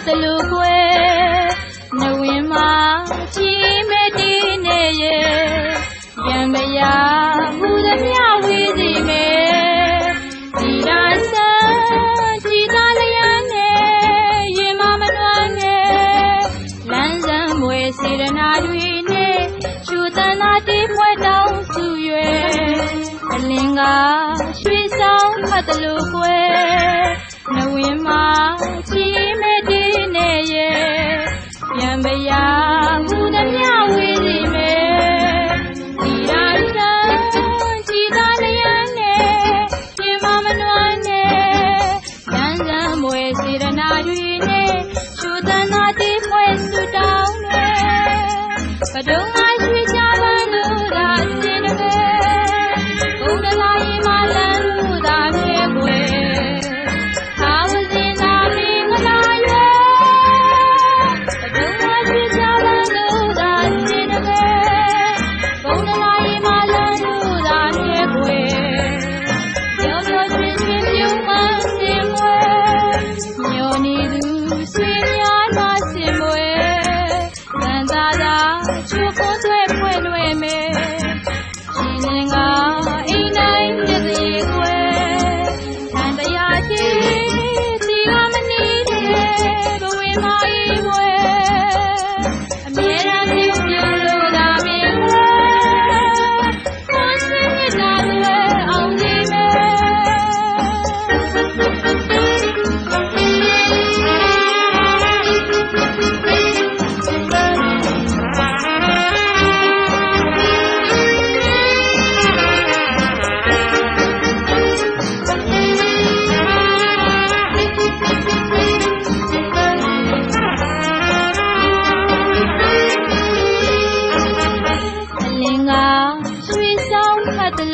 တ်တယ်လို့ကွယ်နဝင်းမှာကြည်မဲ့ဒီနေရဲ့ပြန်မရဘူးသမျှဝေးစီမယ်ဒီရာဆန်းဒီသားလျာနဲ့ရင်မမနှွမ်းနဲ့လမ်းစမ်းမွေစေရနာတွေနဲ့ရှူတန်သာတီးပွဲတောင်းစုရွယ်အလင်းကရွှေဆောင်ဖတ်တယ်လို့ကွယ် sirenaruine you see.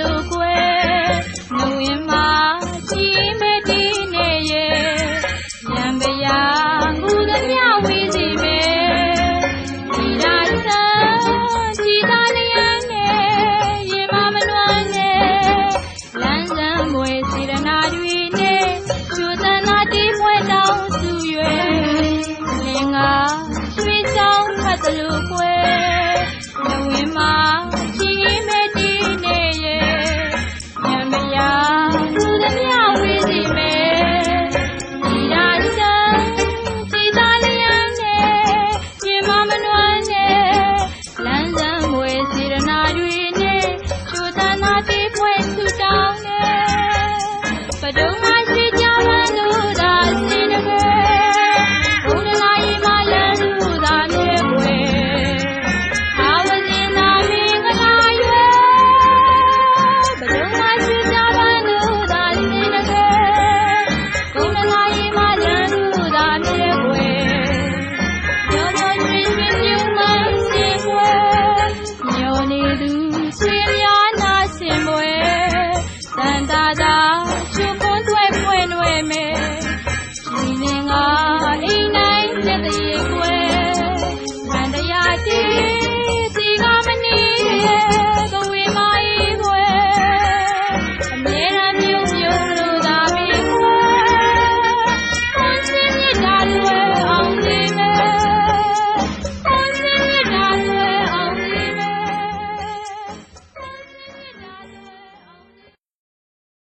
lo